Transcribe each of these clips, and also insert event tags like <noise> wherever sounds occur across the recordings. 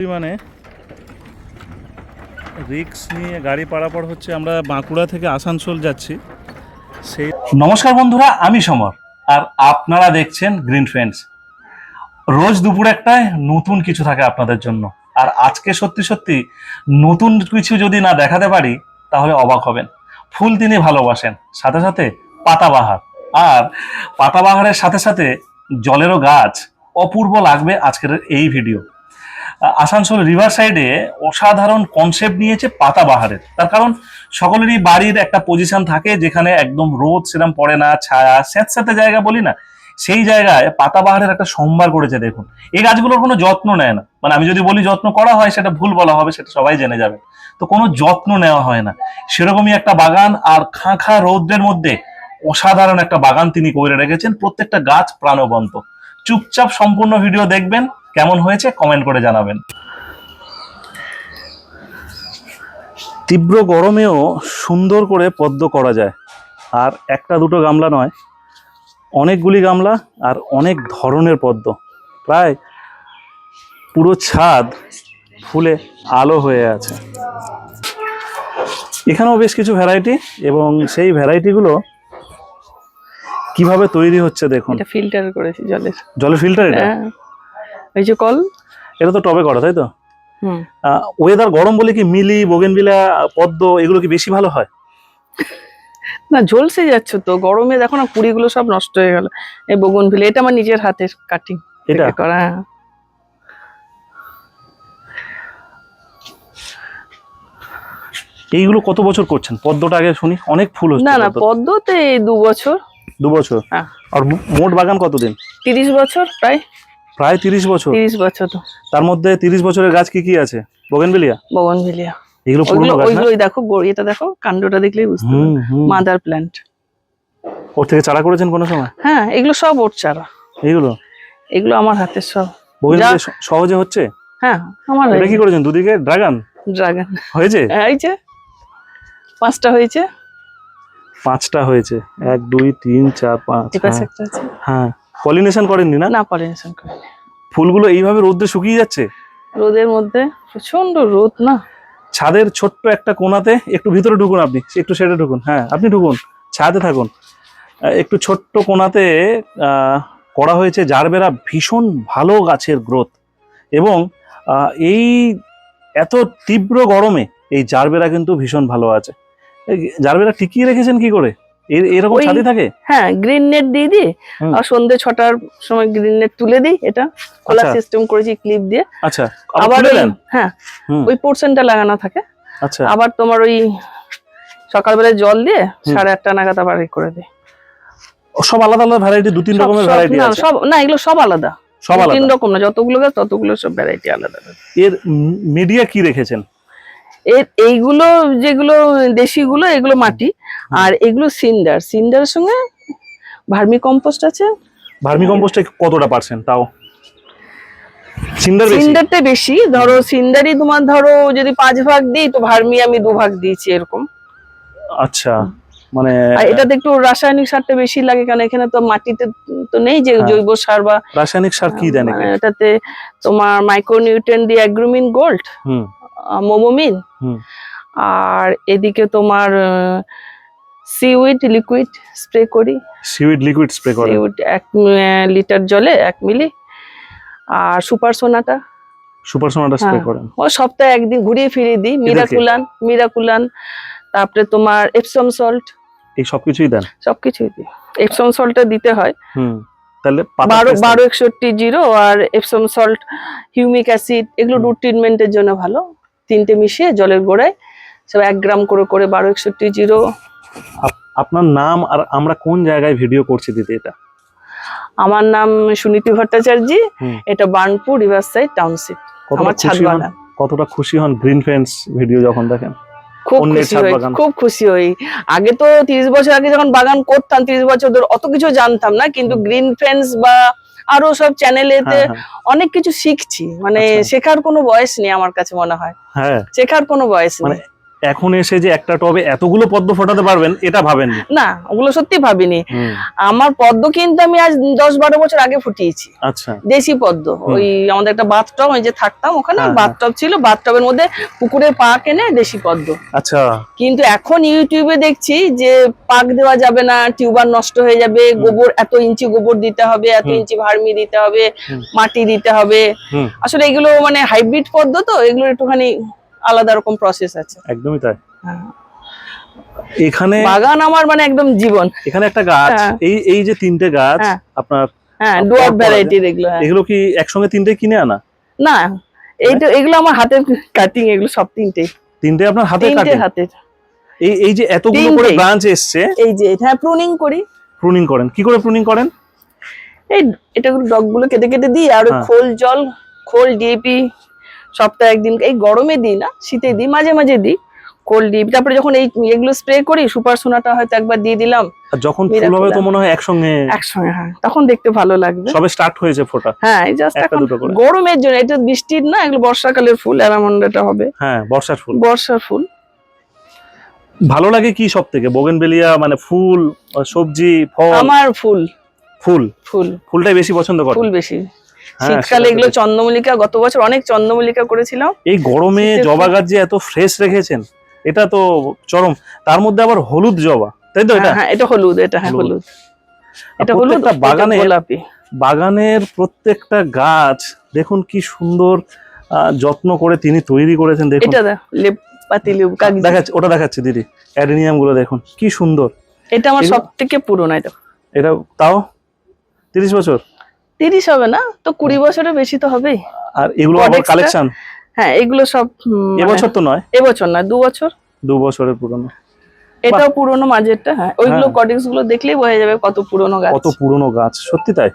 পরিমাণে রিক্স নিয়ে গাড়ি পারাপার হচ্ছে আমরা বাঁকুড়া থেকে আসানসোল যাচ্ছি। সেই নমস্কার বন্ধুরা, আমি সমর, আর আপনারা দেখছেন গ্রিন ফ্রেন্ডস রোজ দুপুর একটায় নতুন কিছু থাকে আপনাদের জন্য। আর আজকে সত্যি সত্যি নতুন কিছু যদি না দেখাতে পারি, তাহলে অবাক হবেন। ফুল তিনি ভালোবাসেন, সাথে সাথে পাতাবাহার। আর পাতাবাহারের সাথে সাথে জলেরও গাছ অপূর্ব লাগবে আজকের এই ভিডিও। আসানসোল রিভার সাইডে অসাধারণ কনসেপ্ট নিয়েছে পাতাবাহারের তার কারণ সকলেরই বাড়ির একটা পজিশন থাকে যেখানে একদম রোদ সেরকম পড়ে না, ছায়া, স্যাঁতস্যাঁতে জায়গা বলি না, সেই জায়গায় পাতাবাহারের একটা সম্ভার করেছে দেখুন। এই গাছগুলোর কোনো যত্ন নেয় না। মানে আমি যদি বলি যত্ন করা হয়, সেটা ভুল বলা হবে, সেটা সবাই জেনে যাবে। তো কোনো যত্ন নেওয়া হয় না। সেরকমই একটা বাগান আর খাঁ খাঁ রৌদ্রের মধ্যে অসাধারণ একটা বাগান তিনি করে রেখেছেন। প্রত্যেকটা গাছ প্রাণবন্ত। চুপচাপ সম্পূর্ণ ভিডিও দেখবেন, কেমন হয়েছে কমেন্ট করে জানাবেন। তীব্র গরমেও সুন্দর করে পদ্ম করা যায়। আর একটা দুটো গামলা নয়, অনেকগুলি গামলা আর অনেক ধরনের পদ্ম। প্রায় পুরো ছাদ ফুলে আলো হয়ে আছে। এখানেও বেশ কিছু ভ্যারাইটি এবং সেই ভ্যারাইটিগুলো কীভাবে তৈরি হচ্ছে দেখুন? এটা ফিল্টার করেছি জলের। জলের ফিল্টার এটা? হ্যাঁ। ওই যে কল? এটা তো টবে করা তাই তো? হুম। ওয়েদার গরম বলে কি মিলি বোগেনভিলা পদ্ম এগুলো কি বেশি ভালো হয়? না ঝলসে যাচ্ছে তো। গরমে দেখো না কুড়িগুলো সব নষ্ট হয়ে গেল। এই বগুন ভিলে এটা আমার নিজের হাতের কাটিং এটা? করা হ্যাঁ। এইগুলো কত বছর করছেন? পদ্মটা আগে শুনি অনেক ফুল হচ্ছে না না পদ্মতে। পদ্মতে এই দু বছর। দু বছর? হ্যাঁ। আর মোট বাগান কতদিন? তিরিশ বছর প্রায়। প্রায় তিরিশ বছর? তিরিশ বছর তো। তার মধ্যে তিরিশ বছরের গাছ কি কি আছে? বোগেনভিলিয়া? এগুলো পুরনো গাছ ওইগুলোই দেখো এটা দেখো কাণ্ডটা দেখলেই বুঝতে মাদার প্ল্যান্ট। ওর থেকে চারা করেছেন কোনো সময়? হ্যাঁ এগুলো সব ওর চারা। এইগুলো এগুলো আমার হাতের সব। বোগেনভিলিয়া সহজে হচ্ছে? হ্যাঁ আমার এটা কি করেছেন দুদিকে? ড্রাগন? ড্রাগন। হয়েছে? যে পাঁচটা হয়েছে। পাঁচটা হয়েছে। এক দুই তিন চার পাঁচ হ্যাঁ। হ্যাঁ। পলিনেশন করেননি না? না পলিনেশন করে ফুলগুলো এইভাবে রোদ্রে শুকিয়ে যাচ্ছে? রোদের মধ্যে প্রচণ্ড রোদ না? ছাদের ছোট্ট একটা কোণাতে একটু ভিতরে ঢুকুন আপনি একটু সেটা ঢুকুন হ্যাঁ আপনি ঢুকুন ছাদে থাকুন। একটু ছোট্ট কোনাতে করা হয়েছে জারবেরা ভীষণ ভালো গাছের গ্রোথ। এবং এই এত তীব্র গরমে এই জারবেরা কিন্তু ভীষণ ভালো আছে। জারবেরা টিকিয়ে রেখেছেন কি করে? এরকম ছাদে থাকে? হ্যাঁ গ্রিন নেট দিয়ে দিই আর সন্ধ্যে ছটার সময় গ্রিন নেট তুলে দিই এটা। খোলা আচ্ছা। সিস্টেম করেছি ক্লিপ দিয়ে। আচ্ছা আবার? হ্যাঁ ওই পোর্শনটা লাগানো থাকে। আচ্ছা। আবার তোমার ওই সকালবেলায় জল দিয়ে সাড়ে আটটা নাগাদ আবার করে দিই। সব আলাদা আলাদা ভ্যারাইটি দু তিন রকমের ভ্যারাইটি আছে? সব না এগুলো সব আলাদা। সব তিন রকম না যতগুলো গাছ ততগুলো সব ভ্যারাইটি আলাদা। আলাদা। এর মিডিয়া কি রেখেছেন? এইগুলো যেগুলো দেশিগুলো এগুলো মাটি। আর এগুলো সিন্ডার। সিন্ডারের সঙ্গে ভার্মি কম্পোস্ট আছে? ভার্মি কম্পোস্টে কতটা পার্সেন্ট তাও? সিন্ডারটা বেশি। ধরো সিন্ডারই তোমার ধরো যদি পাঁচ ভাগ দিই তো ভার্মি আমি দু ভাগ দিয়েছি এরকম। আচ্ছা। মানে আর এটাতে একটু রাসায়নিক সারটা বেশি লাগে কারণ এখানে তো মাটিতে তো নেই যে হ্যাঁ। জৈব সার বা রাসায়নিক সার কি দেন এটাতে তোমার মাইক্রোনিউট্রেন দিয়ে অ্যাগ্রোমিন গোল্ড হুম। মোমোমিন হুম। আর এদিকে তোমার সিউইড লিকুইড স্প্রে করি। সিউইড লিকুইড স্প্রে করেন। সিউইড এক লিটার জলে এক মিলি। আর super Sonata. Super Sonata spray হ্যাঁ। করেন। ও সপ্তাহে একদিন ঘুরিয়ে ফিরিয়ে দিই। মিরাকুলান মিরাকুলান তারপরে তোমার এপসম সল্ট এই সবকিছুই দেন? সবকিছুই দিই। এপসম সল্টটা দিতে হয়। হুম। তাহলে বারো বারো একষট্টি জিরো। আর এপসম সল্ট হিউমিক অ্যাসিড এগুলো। রুট ট্রিটমেন্টের জন্য ভালো। তিনটে মিশিয়ে জলের গোড়ায় সব এক গ্রাম করে করে বারো একষট্টি জিরো। আপনার নাম আর আমরা কোন জায়গায় ভিডিও করছি দিদি এটা? আমার নাম সুনীতি ভট্টাচার্য এটা বার্নপুর রিভার সাইড টাউনশিপ আমার ছাদ বাগান কতটা খুশি হন গ্রিন ফ্রেন্ডস ভিডিও যখন দেখেন? খুব খুশি হই খুব খুশি হই। আগে তো তিরিশ বছর আগে যখন বাগান করতাম তিরিশ বছর ধরে অত কিছু জানতাম না কিন্তু গ্রিন ফ্রেন্ডস বা আরও সব চ্যানেলেতে হ্যাঁ। অনেক কিছু শিখছি। মানে আচ্ছা। শেখার কোনো বয়স নেই আমার কাছে মনে হয়। হ্যাঁ। শেখার কোনো বয়স মানে নেই। এখন এসে যে একটা টবে এতগুলো পদ্ম ফোটাতে পারবেন এটা ভাবেন না ওগুলো সত্যি ভাবিনি। আমার পদ্ম কিন্তু আমি আজ দশ বারো বছর আগে ফুটিয়েছি। আচ্ছা। দেশি পদ্ম ওই আমাদের একটা বাথটব ওই যে থাকতাম ওখানে হ্যাঁ, বাথটব ছিল বাথটবের মধ্যে পুকুরের পা কেনে দেশি পদ্ম। আচ্ছা। কিন্তু এখন ইউটিউবে দেখছি যে পাক দেওয়া যাবে না টিউবার নষ্ট হয়ে যাবে গোবর এত ইঞ্চি গোবর দিতে হবে এত ইঞ্চি ভার্মি দিতে হবে মাটি দিতে হবে। আসলে এগুলো মানে হাইব্রিড পদ্ম তো এগুলো একটুখানি আলাদা রকম প্রসেস আছে। একদমই তাই। হ্যাঁ। এখানে বাগান আমার মানে একদম জীবন। এখানে একটা গাছ হ্যাঁ। এই এই যে তিনটে গাছ হ্যাঁ। আপনার হ্যাঁ ডুয়ার পর ভ্যারাইটির এগুলো। এগুলো কি একসঙ্গে তিনটে কিনে আনা? না এইটা এগুলো আমার হাতের কাটিং এগুলো সব তিনটে তিনটে আপনার হাতে তিনটে কাটে হাতের এই এই যে এতগুলো করে ব্রাঞ্চ এসছে। এই যে এটা প্রুনিং করি। প্রুনিং করেন। কি করে প্রুনিং করেন? এই এটা ডগগুলো কেটে কেটে দিই আর। খোল জল খোল ডিএপি সপ্তাহে একদিন এই গরমে দিই না শীতে দিই মাঝে মাঝে দিই খোল ডিপ তারপরে যখন এই এগুলো স্প্রে করি সুপার সোনাটা হয়তো একবার দিয়ে দিলাম। যখন ফুল হবে তো মনে হয় একসঙ্গে একসঙ্গে হ্যাঁ। তখন দেখতে ভালো লাগবে। সবে স্টার্ট হয়েছে ফোটা। হ্যাঁ এই জাস্ট এখন। গরমের জন্য এটা বৃষ্টির না এগুলো বর্ষাকালের ফুল অ্যারামন্ডাটা হবে। হ্যাঁ বর্ষার ফুল। বর্ষার ফুল। ভালো লাগে কি সব থেকে বোগেনবেলিয়া মানে ফুল সবজি ফল? আমার ফুল। ফুল? ফুল। ফুলটাই বেশি পছন্দ করে ফুল বেশি। শীতকালে এগুলো। চন্দ্রমল্লিকা গত বছর অনেক চন্দ্রমল্লিকা করেছিলাম। এই গরমে জবা গাছ যে এত ফ্রেশ রেখেছেন এটা তো চরম। তার মধ্যে আবার হলুদ জবা তাই তো এটা? হ্যাঁ হ্যাঁ এটা হলুদ এটা হ্যাঁ হলুদ। এটা হলুদ বাগানে গোলাপি। বাগানের প্রত্যেকটা গাছ দেখুন কি সুন্দর যত্ন করে তিনি তৈরি করেছেন দেখুন। এটা দেখ লেপ পাতি লেবু কাগজি। দেখাচ্ছে ওটা দেখাচ্ছে দিদি। অ্যাডেনিয়ামগুলো দেখুন কি সুন্দর। এটা আমার এগুলো- সব থেকে পুরোনো এটা। এটা তাও? তিরিশ বছর? তিরিশ হবে না? তো কুড়ি বছরের বেশি তো হবেই। আর এগুলো আবার কালেকশন হ্যাঁ এগুলো সব মানে এবছর তো নয়। এবছর না দু বছর। দু বছরের পুরনো। এটাও পুরোনো মাঝেরটা হ্যাঁ। ওইগুলো হ্যাঁ। কডিক্সগুলো দেখলেই বোঝা যাবে কত পুরোনো গাছ। কত পুরনো গাছ সত্যি তাই?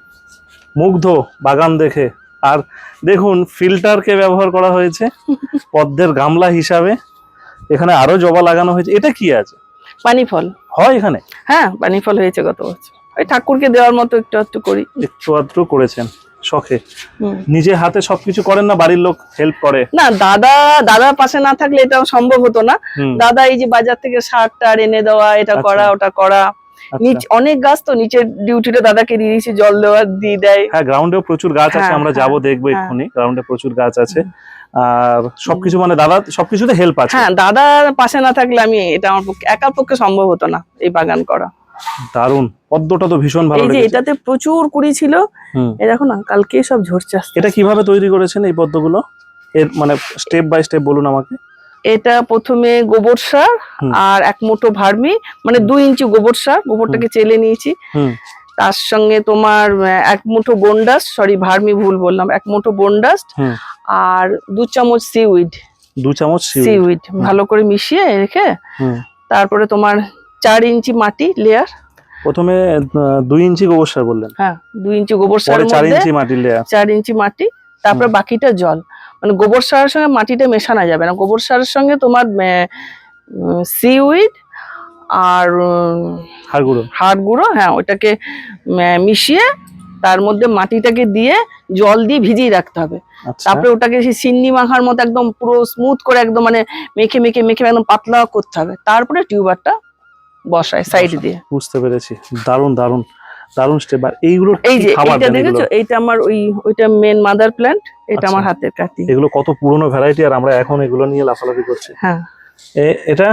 মুগ্ধ বাগান দেখে। আর দেখুন ফিল্টারকে ব্যবহার করা হয়েছে <laughs> পদ্মের গামলা হিসাবে। এখানে আরও জবা লাগানো হয়েছে। এটা কি আছে? পানি ফল। হয় এখানে? হ্যাঁ পানি ফল হয়েছে গত বছর। ওই ঠাকুরকে দেওয়ার মতো একটু একটু করি। একটু আধটু করেছেন শখে। নিজে হাতে সবকিছু করেন না বাড়ির লোক হেল্প করে? না দাদা দাদার পাশে না থাকলে এটা সম্ভব হতো না। দাদা এই যে বাজার থেকে সার টার এনে দেওয়া এটা আচ্ছা। করা ওটা করা। আচ্ছা। নিচ অনেক গাছ তো নিচের ডিউটিটা দাদাকে দিয়ে দিয়েছি জল দেওয়া দিয়ে দেয়। হ্যাঁ গ্রাউন্ডেও প্রচুর গাছ আছে হ্যাঁ, আমরা হ্যাঁ, যাব দেখব হ্যাঁ। এক্ষুনি গ্রাউন্ডে প্রচুর গাছ আছে। আর সবকিছু মানে দাদা সবকিছুতে হেল্প আছে। হ্যাঁ দাদার পাশে না থাকলে আমি এটা আমার পক্ষে একার পক্ষে সম্ভব হতো না এই বাগান করা। দারুণ। পদ্মটা তো ভীষণ ভালো লেগেছে। এটাতে প্রচুর কুড়ি ছিল। এই দেখো না কালকে সব ঝরছে এটা কীভাবে তৈরি করেছেন এই পদ্মগুলো? এর মানে স্টেপ বাই স্টেপ বলুন আমাকে। এটা প্রথমে গোবর সার আর এক মুঠো ভার্মি মানে দুই ইঞ্চি গোবর সার গোবরটাকে চেলে নিয়েছি। তার সঙ্গে তোমার এক মুঠো বন্ডাস্ট সরি ভার্মি ভুল বললাম এক মুঠো বন্ডাস্ট আর দু চামচ সিউইড দু চামচ সিউই সিউইড ভালো করে মিশিয়ে রেখে তারপরে তোমার চার ইঞ্চি মাটি লেয়ার প্রথমে দুই ইঞ্চি গোবর সার বললেন। হ্যাঁ দুই ইঞ্চি গোবর সারের চার ইঞ্চি মাটির লেয়ার চার ইঞ্চি মাটি তারপরে বাকিটা জল। মানে গোবর সারের সঙ্গে মাটিটা মেশানো যাবে না। গোবর সারের সঙ্গে তোমার সিউইড আর হাড় গুঁড়ো। হাড় গুঁড়ো হ্যাঁ ওটাকে উম, মিশিয়ে তার মধ্যে মাটিটাকে দিয়ে জল দিয়ে ভিজিয়ে রাখতে হবে। আচ্ছা। তারপরে ওটাকে সেই সিন্নি মাখার মতো একদম পুরো স্মুথ করে একদম মানে মেখে মেখে মেখে একদম পাতলা করতে হবে। তারপরে টিউবারটা বসায় সাইড। দিয়ে। বুঝতে পেরেছি। দারুণ দারুণ দারুণ স্টেপ আর এইগুলো এই যে এগুলো দেখেছ? এইটা আমার ওই ওইটা মেন মাদার প্ল্যান্ট এটা আমার আচ্ছা। হাতের কাটি এগুলো কত পুরনো ভ্যারাইটি আর আমরা এখন এগুলো নিয়ে লাফালাফি করছি। হ্যাঁ। এটা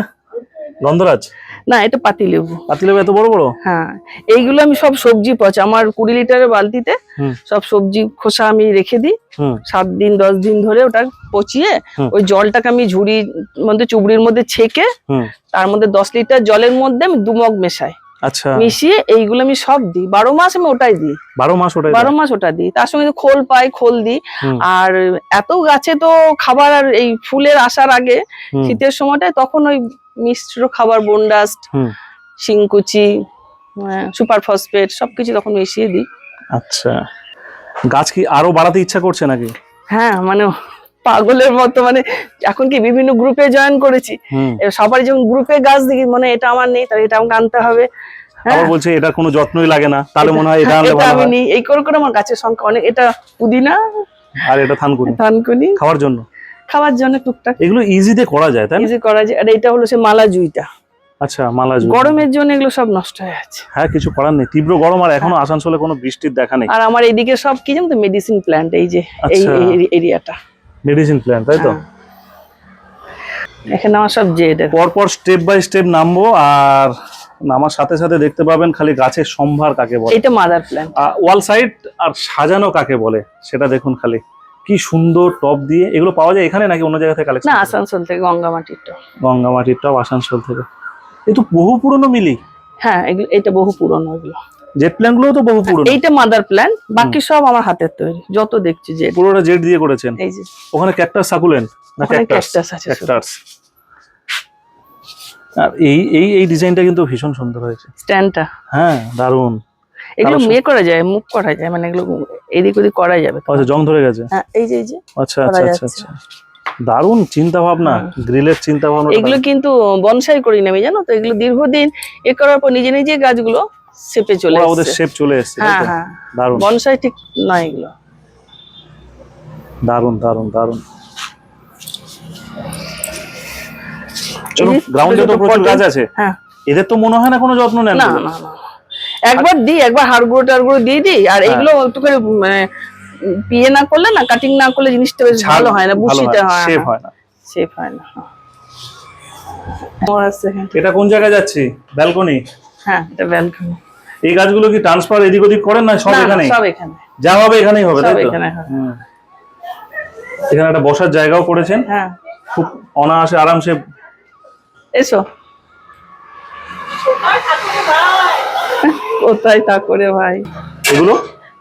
গন্ধরাজ না এটা পাতিলেবু। পাতিলেবু এত বড় বড়? হ্যাঁ এইগুলো আমি সব সবজি পচা আমার কুড়ি লিটারের বালতিতে সব সবজি খোসা আমি রেখে দিই। সাত দিন দশ দিন ধরে ওটা পচিয়ে ওই জলটাকে আমি ঝুড়ির মধ্যে চুবড়ির মধ্যে ছেঁকে তার মধ্যে দশ লিটার জলের মধ্যে আমি দুমগ মেশাই। আচ্ছা। মিশিয়ে এইগুলো আমি সব দিই। বারো মাস আমি ওটাই দিই। বারো মাস ওটাই বারো মাস ওটা দিই। তার সঙ্গে খোল পাই খোল দিই। আর এত গাছে তো খাবার আর এই ফুলের আসার আগে শীতের সময়টায় তখন ওই মিশ্র খাবার বন্ডাস্ট। শিংকুচি সুপার ফসফেট সবকিছু তখন মিশিয়ে দিই। আচ্ছা। গাছ কি আরও বাড়াতে ইচ্ছা করছে নাকি? হ্যাঁ মানে পাগলের মতো মানে এখন কি বিভিন্ন গ্রুপে জয়েন করেছি। সবাই যখন গ্রুপে গাছ দেখি মানে এটা আমার নেই তাহলে এটা আমাকে আনতে হবে। হ্যাঁ? আবার বলছে এটা কোনো যত্নই লাগে না তাহলে মনে হয় এটা আনলে ভালো আমি এই করে করে আমার গাছের সংখ্যা অনেক এটা পুদিনা আর এটা থানকুনি। থানকুনি। খাওয়ার জন্য? খাওয়ার জন্য টুকটাক। এগুলো ইজিতে করা যায় তাই ইজি করা যায়। আর এটা হলো সে মালা জুইটা। আচ্ছা মালা গরমের জন্য এগুলো সব নষ্ট হয়ে যাচ্ছে। হ্যাঁ কিছু করার নেই। তীব্র গরম আর এখনও হ্যাঁ। আসানসোলে কোনো বৃষ্টির দেখা নেই। আর আমার এইদিকে সব কি জানো তো মেডিসিন প্ল্যান্ট এই যে এই আচ্ছা। এরিয়াটা মেডিসিন প্ল্যান তাই তো? হ্যাঁ। এখানে আমার সব জেড পরপর স্টেপ বাই স্টেপ নামবো আর নামার সাথে সাথে দেখতে পাবেন খালি গাছের সম্ভার কাকে বলে। এটা মাদার প্ল্যান্ট ওয়াল সাইড আর সাজানো কাকে বলে সেটা দেখুন খালি। কি সুন্দর টপ দিয়ে। এগুলো পাওয়া যায় এখানে নাকি অন্য জায়গা থেকে কালেকশন না আসানসোল থেকে গঙ্গামাটির টব। গঙ্গামাটির টপ আসানসোল থেকে। এই তো বহু পুরনো মিলি। হ্যাঁ এগুলো এটা বহু পুরনো এগুলো। জেট প্ল্যানগুলো তো বহু পুরনো। এইটা মাদার প্ল্যান বাকি সব আমার হাতের তৈরি যত দেখছি যে পুরোটা জেট দিয়ে করেছেন। এই যে। ওখানে ক্যাকটাস সাকুলেন্ট না ক্যাকটাস আছে। ক্যাকটাস আর এই এই এই ডিজাইনটা কিন্তু ভীষণ সুন্দর হয়েছে। স্ট্যান্ডটা। হ্যাঁ দারুণ। এগুলো মেয়ে করা যায় মুভ করা যায় মানে এগুলো এদিক ওদিক করা যাবে। আচ্ছা জং ধরে গেছে। হ্যাঁ এই যে এই যে। আচ্ছা আচ্ছা আচ্ছা। আচ্ছা। দারুণ চিন্তা ভাবনা গ্রিলের চিন্তা ভাবনা এগুলো কিন্তু বনসাই করি না আমি জানো তো? এগুলো দীর্ঘদিন এ করার পর নিজে নিজে গাছগুলো সেপে চলে ওরা ওদের শেপ চলে এসেছে হ্যাঁ? হ্যাঁ। দারুণ। বনসাই ঠিক নয় এগুলো। দারুণ দারুণ চলো গ্রাউন্ডে তো প্রচুর গাছ আছে। হ্যাঁ। এদের তো মনে হয় না কোনো যত্ন নেন না না না। একবার দিই একবার হাড়গুঁড়ো টাড়গুঁড়ো দিয়ে দিই আর হ্যাঁ। এগুলো একটু করে মানে পিয়ে না করলে না কাটিং না করলে জিনিসটা বেশ ভালো হয় না বুশিটা হয় শেপ হয় না। শেপ হয় না। এখানে। এটা কোন জায়গায় যাচ্ছি? ব্যালকনি হ্যাঁ। এটা ব্যালকনি এই গাছগুলো কি ট্রান্সফার এদিক ওদিক করেন না সব এখানেই? সব এখানে। যা হবে এখানেই হবে তাই তো? এখানে এখানে একটা বসার জায়গাও করেছেন? হ্যাঁ। খুব অনায়াসে আরামসে। এসো। কোথায় তা করে ভাই? এগুলো?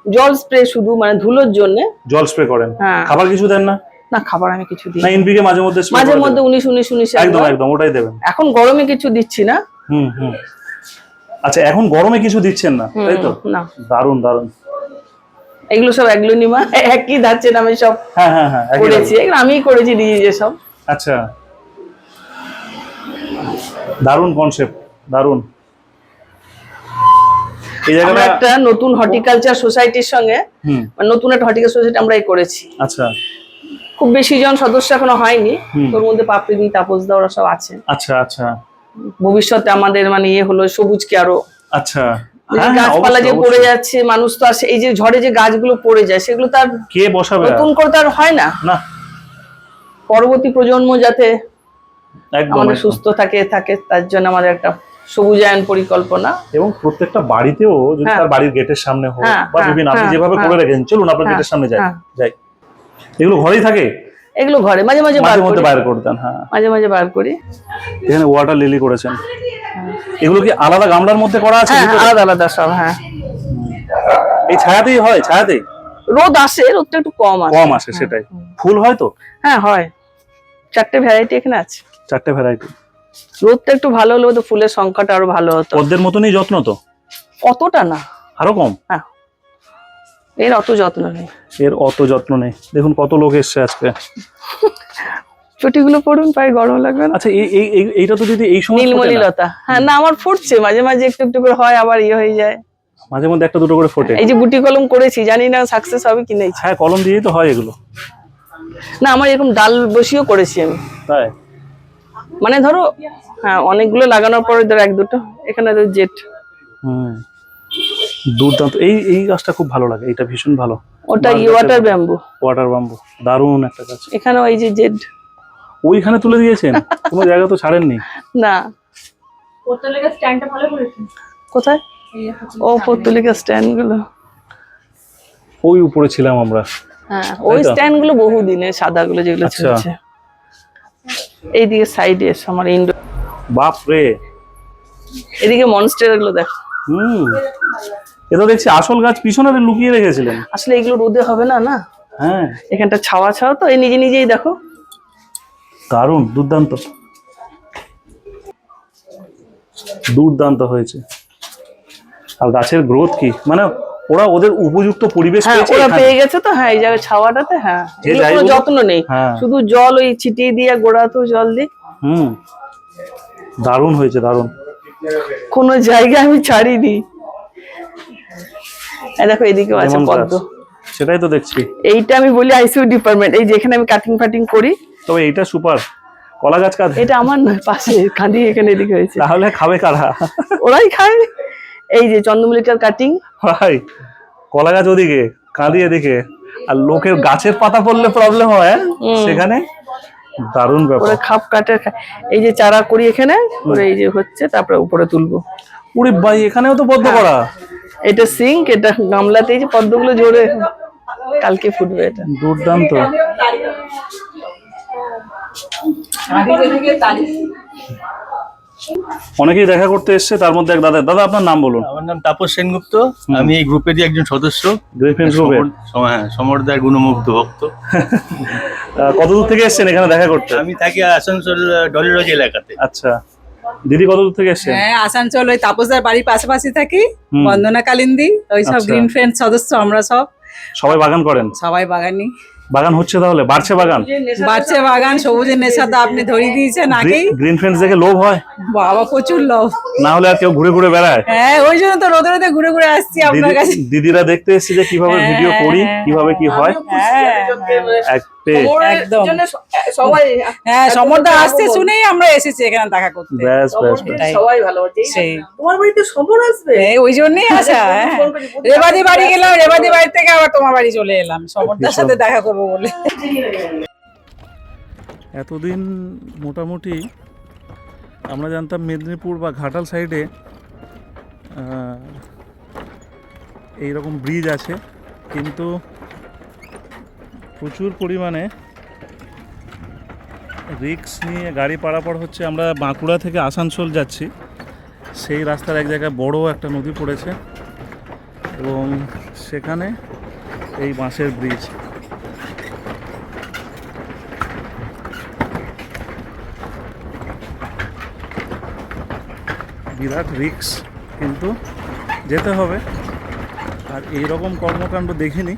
জল স্প্রে শুধু মানে ধুলোর জন্য। জল স্প্রে করেন? হ্যাঁ। খাবার কিছু দেন না? না খাবার আমি কিছু দিই না। এনপিকে মাঝে মধ্যে মাঝে মধ্যে দেবেন? উনিশ উনিশ উনিশ একদম একদম ওটাই দেবেন। এখন গরমে কিছু দিচ্ছি না। হুম হুম। আচ্ছা এখন গরমে কিছু দিচ্ছেন না তাই তো? হুম, না। দারুণ দারুণ। এগুলো সব এগ্লোনিমা একই ধাচ্ছে নামে সব হ্যাঁ হ্যাঁ হ্যাঁ করেছি এগুলো আমিই করেছি নিজে সব। আচ্ছা। দারুণ কনসেপ্ট এই আমরা একটা নতুন হর্টিকালচার সোসাইটির সঙ্গে মানে নতুন একটা হর্টিকালচার সোসাইটি আমরা এই করেছি। আচ্ছা। খুব বেশি জন সদস্য এখনও হয়নি তোর মধ্যে পাপড়ি তাপস দা ওরা সব আছে আচ্ছা আচ্ছা। ভবিষ্যতে আমাদের মানে ইয়ে হলো সবুজকে আরও। আচ্ছা। যে হ্যাঁ, হ্যাঁ, গাছপালা যে পড়ে যাচ্ছে মানুষ তো আসে এই যে ঝড়ে যে গাছগুলো পড়ে যায় সেগুলো তার কে বসাবে নতুন করে তার হয় না। না। পরবর্তী প্রজন্ম যাতে আমাদের সুস্থ থাকে থাকে তার জন্য আমাদের একটা সবুজায়ন পরিকল্পনা। এবং প্রত্যেকটা বাড়িতেও যদি হ্যাঁ। তার বাড়ির গেটের সামনে হোক বা বিভিন্ন আপনি যেভাবে। করে রেখেছেন চলুন আপনার গেটের সামনে যাই। যাই। এগুলো ঘরেই থাকে? এগুলো ঘরে মাঝে মাঝে বার মাঝে মধ্যে বাইরে করতেন হ্যাঁ। মাঝে মাঝে বার করি। এখানে ওয়াটার লিলি করেছেন। এগুলো কি আলাদা গামলার মধ্যে করা আছে? হ্যাঁ আলাদা আলাদা সব হ্যাঁ। এই ছায়াতেই হয় ছায়াতেই? রোদ আসে রোদটা একটু কম আসে। কম আসে সেটাই। ফুল হয় তো? হ্যাঁ হয়। চারটে ভ্যারাইটি এখানে আছে। চারটে ভ্যারাইটি রোদটা একটু ভালো হলে তো ফুলের সংখ্যাটা আরও ভালো হতো। পদ্মের মতনই যত্ন তো? অতটা না। আরও কম? হ্যাঁ। এর অত যত্ন নেই। এর অত যত্ন নেই। দেখুন কত লোক এসছে আজকে। চটিগুলো পড়ুন পায়ে গরম লাগবে না। আচ্ছা এই এই এই- এইটা তো যদি এই সময় ফোটে নীলমণি লতা হ্যাঁ না আমার ফুটছে মাঝে মাঝে একটু একটু করে হয় আবার ইয়ে হয়ে যায়। মাঝে মধ্যে একটা দুটো করে ফোটে। এই যে গুটি কলম করেছি জানি না সাকসেস হবে কি নেই। হ্যাঁ কলম দিয়েই তো হয় এগুলো। না আমার এরকম ডাল বসিয়েও করেছি আমি। তাই? মানে ধরো হ্যাঁ অনেকগুলো লাগানোর পরে ধরো এক দুটো এখানে তো জেট। হুম। দুর্দান্ত। এই এই গাছটা খুব ভালো লাগে এটা ভীষণ ভালো। ওটা ওয়াটার ব্যাম্বু ওয়াটার ব্যাম্বু দারুণ একটা গাছ। এখানে ওই যে জেড ওইখানে তুলে দিয়েছেন? কোনো জায়গা তো ছাড়েননি? <laughs> না। বোতলের স্ট্যান্ডটা ভালো করেছেন কোথায়? ও পত্তলিকা স্ট্যান্ডগুলো ওই উপরে ছিলাম আমরা। হ্যাঁ ওই স্ট্যান্ডগুলো বহু দিনের সাদা গুলো যেগুলো আচ্ছা। এইদিকে সাইডে আমার ইন্ডো বাপ রে এদিকে মনস্টারগুলো দেখো। হুম। এ তো দেখছি আসল গাছ পিছনে লুকিয়ে রেখেছিলেন। আসলে এগুলো রোদে হবে না না? হ্যাঁ। এখানটা ছাওয়া ছাওয়া তো এই নিজে নিজেই দেখো। দারুণ দুর্দান্ত। দুর্দান্ত হয়েছে। আর গাছের গ্রোথ কি? মানে ওরা ওদের উপযুক্ত পরিবেশ হ্যাঁ ওরা পেয়ে গেছে তো হ্যাঁ এই জায়গায় ছাওয়াটাতে হ্যাঁ। কোনো যত্ন নেই। হ্যাঁ। শুধু জল ওই ছিটিয়ে দিয়ে গোড়াতেও জল দিই। হুম। দারুণ হয়েছে দারুণ। কোনো জায়গায় আমি ছাড়িনি। দেখো এদিকেও আছে পদ্ম। সেটাই তো দেখছি। এইটা আমি বলি আইসিইউ ডিপার্টমেন্ট এই যেখানে আমি কাটিং ফাটিং করি। তবে এইটা সুপার। কলা গাছ কাঁধে। এটা আমার নয় পাশে কাঁদি এখানে এদিকে হয়েছে। তাহলে খাবে কারা? ওরাই খায়। এই যে চন্দ্রমল্লিকার কাটিং ভাই কলা গাছ ওদিকে কাঁদি এদিকে। আর লোকের গাছের পাতা পড়লে প্রবলেম হয় হ্যাঁ? সেখানে দারুণ ব্যাপার। খাপ কাটে এই যে চারা করি এখানে এই যে হচ্ছে তারপরে উপরে তুলবো। উড়ি ভাই এখানেও তো পদ্ম করা? এটা সিঙ্ক এটা গামলাতে যে পদ্মগুলো জোরে কালকে ফুটবে এটা। দুর্দান্ত। অনেকেই দেখা করতে এসছে তার মধ্যে এক দাদা দাদা আপনার নাম বলুন। আমার নাম তাপস সেনগুপ্ত। আমি এই গ্রুপেরই একজন সদস্য। হ্যাঁ, সমরদার গুণমুগ্ধ ভক্ত। <laughs> কত দূর থেকে এসছেন এখানে দেখা করতে? আমি থাকি আসানসোল ডলিরজ এলাকাতে। আচ্ছা। দিদি কত দূর থেকে এসছেন? হ্যাঁ আসানসোল ওই তাপসদার বাড়ির পাশাপাশি থাকি। বন্দনা কালিন্দি ওই সব আচ্ছা। গ্রিন ফ্রেন্ড সদস্য আমরা সব। সবাই বাগান করেন? সবাই বাগানি বাগান হচ্ছে তাহলে? বাড়ছে বাগান? বাড়ছে বাগান সবুজের নেশা তো আপনি ধরিয়ে দিয়েছেন আগেই। গ্রিন ফ্রেন্ডস দেখে লোভ হয়? বাবা প্রচুর লোভ। না হলে আর কেউ ঘুরে ঘুরে বেড়ায়? হ্যাঁ ওই জন্য তো রোদে রোদে ঘুরে ঘুরে আসছি আপনার কাছে। দিদিরা দেখতে এসেছি যে কীভাবে হ্যাঁ, ভিডিও করি হ্যাঁ, কীভাবে কি হয়? হ্যাঁ। একদম। সবাই হ্যাঁ সমরদা আসছে শুনেই আমরা এসেছি এখানে দেখা করতে। ব্যাস ব্যাস ব্যাস সবাই ভালোবাসে সেই। তোমার বাড়িতে সমর আসবে? ওই জন্যই আসা <laughs> হ্যাঁ। রেবাদি বাড়ি গেলাম রেবাদি বাড়ি থেকে আবার তোমার বাড়ি চলে এলাম। সমরদার সাথে দেখা করব বলে। এতদিন মোটামুটি আমরা জানতাম মেদিনীপুর বা ঘাটাল সাইডে এইরকম ব্রিজ আছে। কিন্তু প্রচুর পরিমাণে রিক্স নিয়ে গাড়ি পারাপার হচ্ছে আমরা বাঁকুড়া থেকে আসানসোল যাচ্ছি। সেই রাস্তার এক জায়গায় বড় একটা নদী পড়েছে এবং সেখানে এই বাঁশের ব্রিজ। বিরাট রিক্স, কিন্তু যেতে হবে। আর এই রকম কর্মকাণ্ড দেখিনি,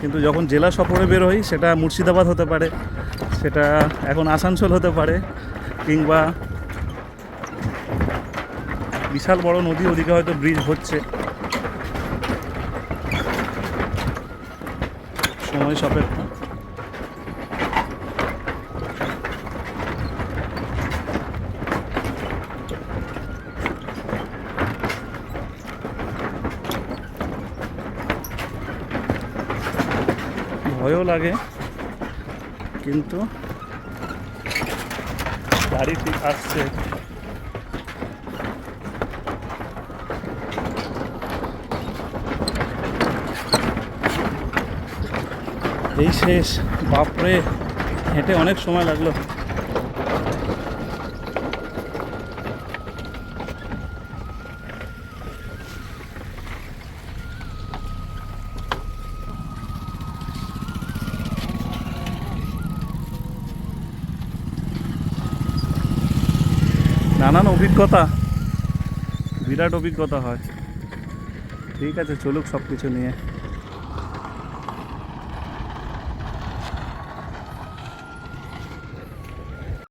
কিন্তু যখন জেলা সফরে বের হই, সেটা মুর্শিদাবাদ হতে পারে সেটা এখন আসানসোল হতে পারে, কিংবা বিশাল বড় নদী ওদিকে হয়তো ব্রিজ হচ্ছে। সময় সাপেক্ষ। ভয়ও লাগে, কিন্তু গাড়ি ঠিক আসছে। এই শেষ। বাপরে হেঁটে অনেক সময় লাগল। অভিজ্ঞতা। বিরাট অভিজ্ঞতা হয়। ঠিক আছে চলুক সব কিছু নিয়ে।